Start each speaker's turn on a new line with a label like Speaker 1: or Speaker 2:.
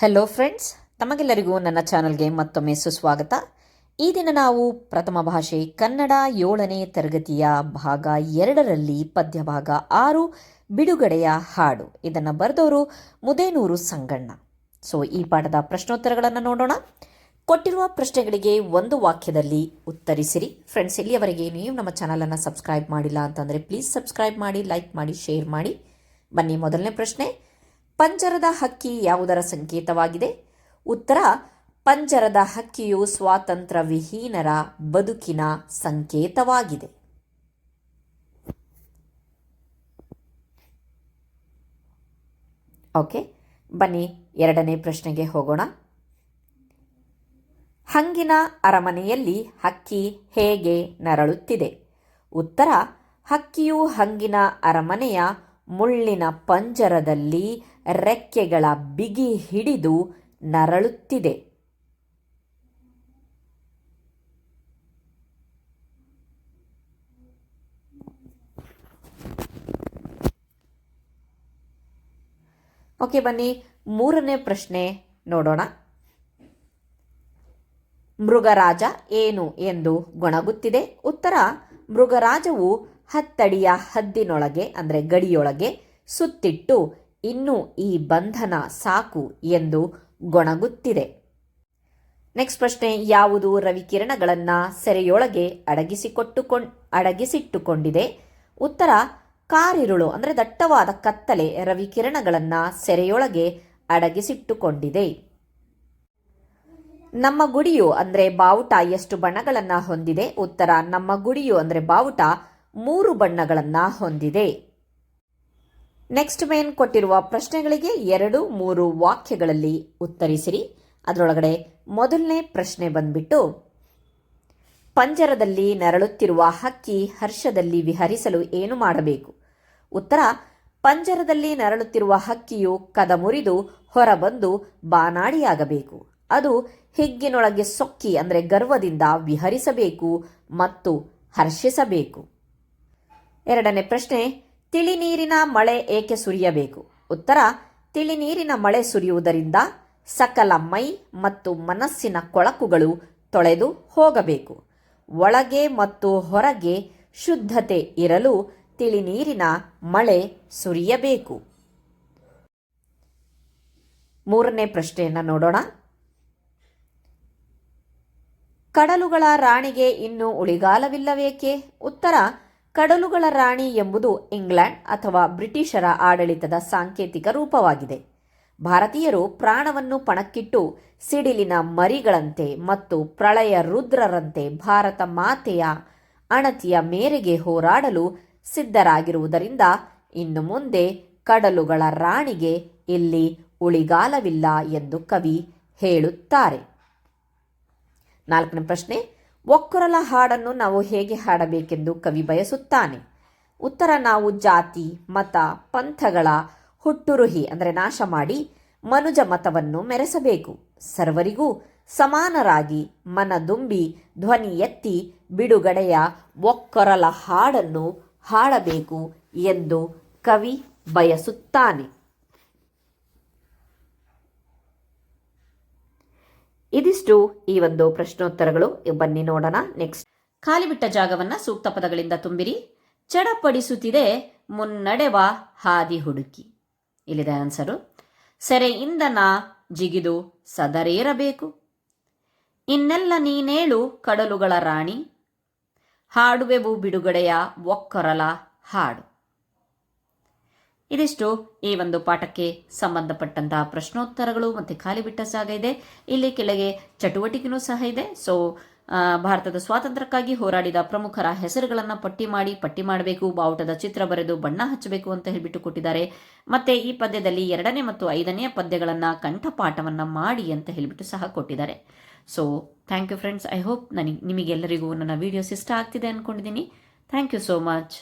Speaker 1: Hello friends ತಮಗೆಲ್ಲರಿಗೂ ನನ್ನ ಚಾನಲ್ಗೆ ಮತ್ತೊಮ್ಮೆ ಸುಸ್ವಾಗತ. ಈ ದಿನ ನಾವು ಪ್ರಥಮ ಭಾಷೆ ಕನ್ನಡ ಏಳನೇ ತರಗತಿಯ ಭಾಗ ಎರಡರಲ್ಲಿ ಪದ್ಯ ಭಾಗ ಆರು, ಬಿಡುಗಡೆಯ ಹಾಡು. ಇದನ್ನು ಬರೆದವರು ಮುದೇನೂರು ಸಂಗಣ್ಣ. ಸೊ ಈ ಪಾಠದ ಪ್ರಶ್ನೋತ್ತರಗಳನ್ನು ನೋಡೋಣ. ಕೊಟ್ಟಿರುವ ಪ್ರಶ್ನೆಗಳಿಗೆ ಒಂದು ವಾಕ್ಯದಲ್ಲಿ ಉತ್ತರಿಸಿರಿ. ಫ್ರೆಂಡ್ಸ್ ಇಲ್ಲಿಯವರೆಗೆ ನೀವು ನಮ್ಮ ಚಾನಲನ್ನು ಸಬ್ಸ್ಕ್ರೈಬ್ ಮಾಡಿಲ್ಲ ಅಂತಂದರೆ ಪ್ಲೀಸ್ ಸಬ್ಸ್ಕ್ರೈಬ್ ಮಾಡಿ ಲೈಕ್ ಮಾಡಿ ಶೇರ್ ಮಾಡಿ. ಬನ್ನಿ ಮೊದಲನೇ ಪ್ರಶ್ನೆ. ಪಂಜರದ ಹಕ್ಕಿ ಯಾವುದರ ಸಂಕೇತವಾಗಿದೆ? ಉತ್ತರ, ಪಂಜರದ ಹಕ್ಕಿಯು ಸ್ವಾತಂತ್ರ್ಯ ವಿಹೀನರ ಬದುಕಿನ ಸಂಕೇತವಾಗಿದೆ. ಓಕೆ, ಬನ್ನಿ ಎರಡನೇ ಪ್ರಶ್ನೆಗೆ ಹೋಗೋಣ. ಹಂಗಿನ ಅರಮನೆಯಲ್ಲಿ ಹಕ್ಕಿ ಹೇಗೆ ನರಳುತ್ತಿದೆ? ಉತ್ತರ, ಹಕ್ಕಿಯು ಹಂಗಿನ ಅರಮನೆಯ ಮುಳ್ಳಿನ ಪಂಜರದಲ್ಲಿ ರೆಕ್ಕೆಗಳ ಬಿಗಿ ಹಿಡಿದು ನರಳುತ್ತಿದೆ. ಓಕೆ, ಬನ್ನಿ ಮೂರನೇ ಪ್ರಶ್ನೆ ನೋಡೋಣ. ಮೃಗರಾಜ ಏನು ಎಂದು ಗೊಣಗುತ್ತಿದೆ. ಉತ್ತರ, ಮೃಗರಾಜವು ಹತ್ತಡಿಯ ಹದ್ದಿನೊಳಗೆ, ಅಂದರೆ ಗಡಿಯೊಳಗೆ ಸುತ್ತಿಟ್ಟು ಇನ್ನು ಈ ಬಂಧನ ಸಾಕು ಎಂದು ಗೊಣಗುತ್ತಿದೆ. ನೆಕ್ಸ್ಟ್ ಪ್ರಶ್ನೆ, ಯಾವುದು ರವಿಕಿರಣಗಳನ್ನು ಸೆರೆಯೊಳಗೆ ಅಡಗಿಸಿಕೊಟ್ಟುಕೊಂಡ್ ಅಡಗಿಸಿಟ್ಟುಕೊಂಡಿದೆ? ಉತ್ತರ, ಕಾರಿರುಳು, ಅಂದರೆ ದಟ್ಟವಾದ ಕತ್ತಲೆ ರವಿಕಿರಣಗಳನ್ನು ಸೆರೆಯೊಳಗೆ ಅಡಗಿಸಿಟ್ಟುಕೊಂಡಿದೆ. ನಮ್ಮ ಗುಡಿಯು, ಅಂದರೆ ಬಾವುಟ ಎಷ್ಟು ಬಣ್ಣಗಳನ್ನು ಹೊಂದಿದೆ? ಉತ್ತರ, ನಮ್ಮ ಗುಡಿಯು, ಅಂದರೆ ಬಾವುಟ ಮೂರು ಬಣ್ಣಗಳನ್ನು ಹೊಂದಿದೆ. ನೆಕ್ಸ್ಟ್ ಮೇನ್ ಕೊಟ್ಟಿರುವ ಪ್ರಶ್ನೆಗಳಿಗೆ ಎರಡು, ಮೂರು ವಾಕ್ಯಗಳಲ್ಲಿ ಉತ್ತರಿಸಿರಿ. ಅದರೊಳಗಡೆ ಮೊದಲನೇ ಪ್ರಶ್ನೆ ಬಂದ್ಬಿಟ್ಟು, ಪಂಜರದಲ್ಲಿ ನರಳುತ್ತಿರುವ ಹಕ್ಕಿ ಹರ್ಷದಲ್ಲಿ ವಿಹರಿಸಲು ಏನು ಮಾಡಬೇಕು? ಉತ್ತರ, ಪಂಜರದಲ್ಲಿ ನರಳುತ್ತಿರುವ ಹಕ್ಕಿಯು ಕದ ಮುರಿದು ಹೊರಬಂದು ಬಾನಾಡಿಯಾಗಬೇಕು. ಅದು ಹಿಗ್ಗಿನೊಳಗೆ ಸೊಕ್ಕಿ ಅಂದರೆ ಗರ್ವದಿಂದ ವಿಹರಿಸಬೇಕು ಮತ್ತು ಹರ್ಷಿಸಬೇಕು. ಎರಡನೇ ಪ್ರಶ್ನೆ ತಿಳಿ ನೀರಿನ ಮಳೆ ಏಕೆ ಸುರಿಯಬೇಕು? ಉತ್ತರ ತಿಳಿ ನೀರಿನ ಮಳೆ ಸುರಿಯುವುದರಿಂದ ಸಕಲ ಮೈ ಮತ್ತು ಮನಸ್ಸಿನ ಕೊಳಕುಗಳು ತೊಳೆದು ಹೋಗಬೇಕು. ಒಳಗೆ ಮತ್ತು ಹೊರಗೆ ಶುದ್ಧತೆ ಇರಲು ತಿಳಿ ನೀರಿನ ಮಳೆ ಸುರಿಯಬೇಕು. ಮೂರನೇ ಪ್ರಶ್ನೆಯನ್ನು ನೋಡೋಣ. ಕಡಲುಗಳ ರಾಣಿಗೆ ಇನ್ನೂ ಉಳಿಗಾಲವಿಲ್ಲವೇಕೆ? ಉತ್ತರ ಕಡಲುಗಳ ರಾಣಿ ಎಂಬುದು ಇಂಗ್ಲೆಂಡ್ ಅಥವಾ ಬ್ರಿಟಿಷರ ಆಡಳಿತದ ಸಾಂಕೇತಿಕ ರೂಪವಾಗಿದೆ. ಭಾರತೀಯರು ಪ್ರಾಣವನ್ನು ಪಣಕ್ಕಿಟ್ಟು ಸಿಡಿಲಿನ ಮರಿಗಳಂತೆ ಮತ್ತು ಪ್ರಳಯ ರುದ್ರರಂತೆ ಭಾರತ ಮಾತೆಯ ಅಣತಿಯ ಮೇರೆಗೆ ಹೋರಾಡಲು ಸಿದ್ಧರಾಗಿರುವುದರಿಂದ ಇನ್ನು ಮುಂದೆ ಕಡಲುಗಳ ರಾಣಿಗೆ ಇಲ್ಲಿ ಉಳಿಗಾಲವಿಲ್ಲ ಎಂದು ಕವಿ ಹೇಳುತ್ತಾರೆ. ನಾಲ್ಕನೇ ಪ್ರಶ್ನೆ ಒಕ್ಕರಲ ಹಾಡನ್ನು ನಾವು ಹೇಗೆ ಹಾಡಬೇಕೆಂದು ಕವಿ ಬಯಸುತ್ತಾನೆ. ಉತ್ತರ ನಾವು ಜಾತಿ, ಮತ, ಪಂಥಗಳ ಹುಟ್ಟುರುಹಿ ಅಂದರೆ ನಾಶ ಮಾಡಿ ಮನುಜ ಮತವನ್ನು ಮೆರೆಸಬೇಕು. ಸರ್ವರಿಗೂ ಸಮಾನರಾಗಿ ಮನದುಂಬಿ ಧ್ವನಿ ಎತ್ತಿ ಬಿಡುಗಡೆಯ ಒಕ್ಕರಲ ಹಾಡನ್ನು ಹಾಡಬೇಕು ಎಂದು ಕವಿ ಬಯಸುತ್ತಾನೆ. ಇದಿಷ್ಟು ಈ ಒಂದು ಪ್ರಶ್ನೋತ್ತರಗಳು. ಬನ್ನಿ ನೋಡೋಣ. ನೆಕ್ಸ್ಟ್ ಖಾಲಿ ಬಿಟ್ಟ ಜಾಗವನ್ನ ಸೂಕ್ತ ಪದಗಳಿಂದ ತುಂಬಿರಿ. ಚಡಪಡಿಸುತ್ತಿದೆ ಮುನ್ನಡೆವ ಹಾದಿ ಹುಡುಕಿ. ಇಲ್ಲಿದೆ ಆನ್ಸರು ಸರಿ ಇಂದನ ಜಿಗಿದು ಸದರೇರಬೇಕು. ಇನ್ನೆಲ್ಲ ನೀನೇಳು ಕಡಲುಗಳ ರಾಣಿ. ಹಾಡುವೆವು ಬಿಡುಗಡೆಯ ಒಕ್ಕರಲ ಹಾಡು. ಇದಿಷ್ಟು ಈ ಒಂದು ಪಾಠಕ್ಕೆ ಸಂಬಂಧಪಟ್ಟಂತಹ ಪ್ರಶ್ನೋತ್ತರಗಳು ಮತ್ತು ಖಾಲಿ ಬಿಟ್ಟ ಜಾಗ ಇದೆ. ಇಲ್ಲಿ ಕೆಳಗೆ ಚಟುವಟಿಕೆನೂ ಸಹ ಇದೆ. ಸೊ ಭಾರತದ ಸ್ವಾತಂತ್ರ್ಯಕ್ಕಾಗಿ ಹೋರಾಡಿದ ಪ್ರಮುಖರ ಹೆಸರುಗಳನ್ನು ಪಟ್ಟಿ ಮಾಡಿ, ಪಟ್ಟಿ ಮಾಡಬೇಕು, ಬಾವುಟದ ಚಿತ್ರ ಬರೆದು ಬಣ್ಣ ಹಚ್ಚಬೇಕು ಅಂತ ಹೇಳಿಬಿಟ್ಟು ಕೊಟ್ಟಿದ್ದಾರೆ. ಮತ್ತೆ ಈ ಪದ್ಯದಲ್ಲಿ ಎರಡನೇ ಮತ್ತು ಐದನೇ ಪದ್ಯಗಳನ್ನು ಕಂಠಪಾಠವನ್ನು ಮಾಡಿ ಅಂತ ಹೇಳಿಬಿಟ್ಟು ಸಹ ಕೊಟ್ಟಿದ್ದಾರೆ. So thank you friends I hope ನನಗೆ, ನಿಮಗೆಲ್ಲರಿಗೂ ನನ್ನ ವಿಡಿಯೋಸ್ ಇಷ್ಟ ಆಗ್ತಿದೆ ಅಂದ್ಕೊಂಡಿದ್ದೀನಿ ಥ್ಯಾಂಕ್ ಯು ಸೋ ಮಚ್